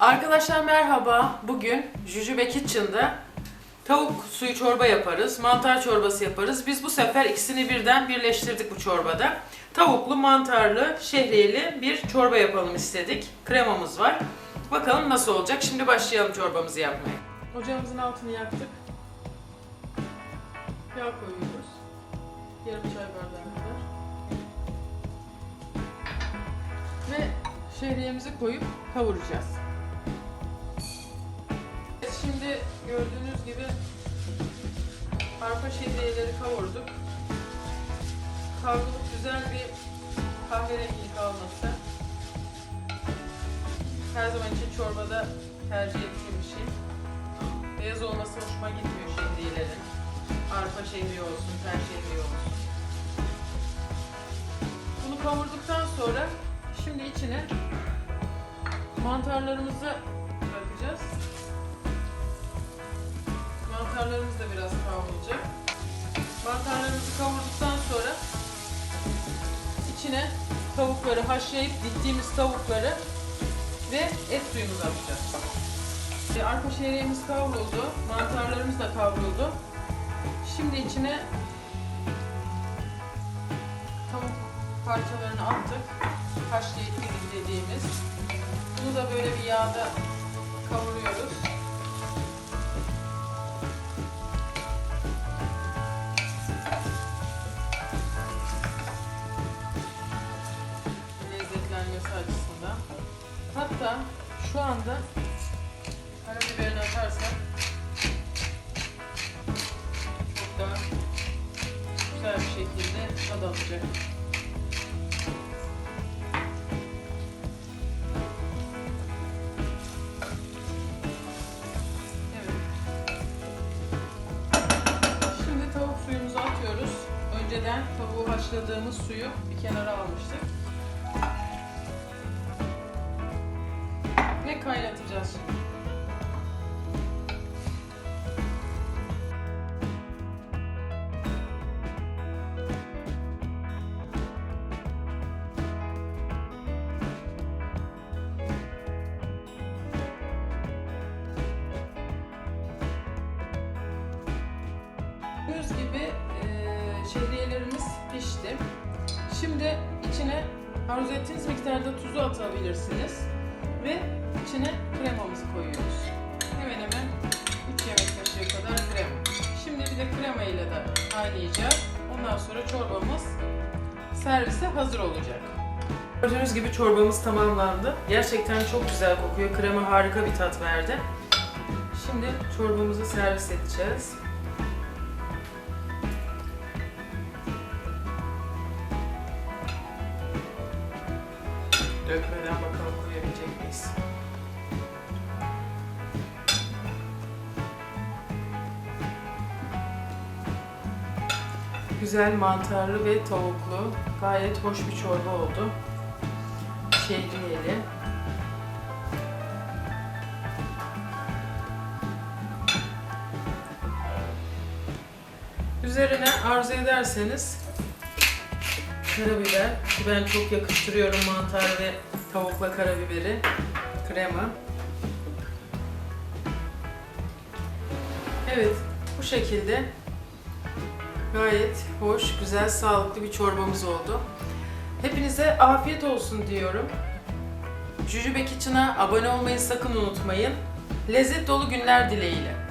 Arkadaşlar merhaba. Bugün Jujube Kitchen'da tavuk suyu çorba yaparız, mantar çorbası yaparız. Biz bu sefer ikisini birden birleştirdik bu çorbada. Tavuklu, mantarlı, şehriyeli bir çorba yapalım istedik. Kremamız var. Bakalım nasıl olacak. Şimdi başlayalım çorbamızı yapmaya. Ocağımızın altını yaktık. Yağ koyuyoruz. Yarım çay bardağı kadar. Ve şehriyemizi koyup kavuracağız. Gördüğünüz gibi arpa şehriyeleri kavurduk. Kavrulup güzel bir kahverengilik alması. Her zaman için çorbada tercih ettiğim bir şey. Beyaz olması hoşuma gitmiyor şehriyelerin. Arpa şehriye olsun, ter şehriye olsun. Bunu kavurduktan sonra şimdi içine mantarlarımızı kavrulacak. Mantarlarımızı kavurduktan sonra içine tavukları haşlayıp diktiğimiz tavukları ve et suyumuzu atacağız. E, Arpa şehriyemiz kavruldu, mantarlarımız da kavruldu. Şimdi içine tavuk parçalarını attık. Haşlayıp dilimlediğimiz. Bunu da böyle bir yağda kavuruyoruz. Hatta şu anda karabiberini atarsak çok daha güzel bir şekilde tad alacak. Önceden tavuğu haşladığımız suyu bir kenara almıştık. Ve kaynatacağız şimdi. Gibi eee şehriyelerimiz pişti. Şimdi içine arzu ettiğiniz miktarda tuzu atabilirsiniz. Ve içine kremamızı koyuyoruz. Hemen hemen 3 yemek kaşığı kadar krema. Şimdi bir de krema ile de kaynayacak. Ondan sonra çorbamız servise hazır olacak. Gördüğünüz gibi çorbamız tamamlandı. Gerçekten çok güzel kokuyor. Krema harika bir tat verdi. Şimdi çorbamızı servis edeceğiz. Dökmeden bakalım koyabilecek miyiz? Güzel mantarlı ve tavuklu, gayet hoş bir çorba oldu. Şehriyeli. Üzerine arzu ederseniz karabiber ben çok yakıştırıyorum mantar ve tavukla karabiberi krema. Evet bu şekilde gayet hoş güzel sağlıklı bir çorbamız oldu. Hepinize afiyet olsun diyorum. Jujube Kitchen'a abone olmayı sakın unutmayın. Lezzet dolu günler dileğiyle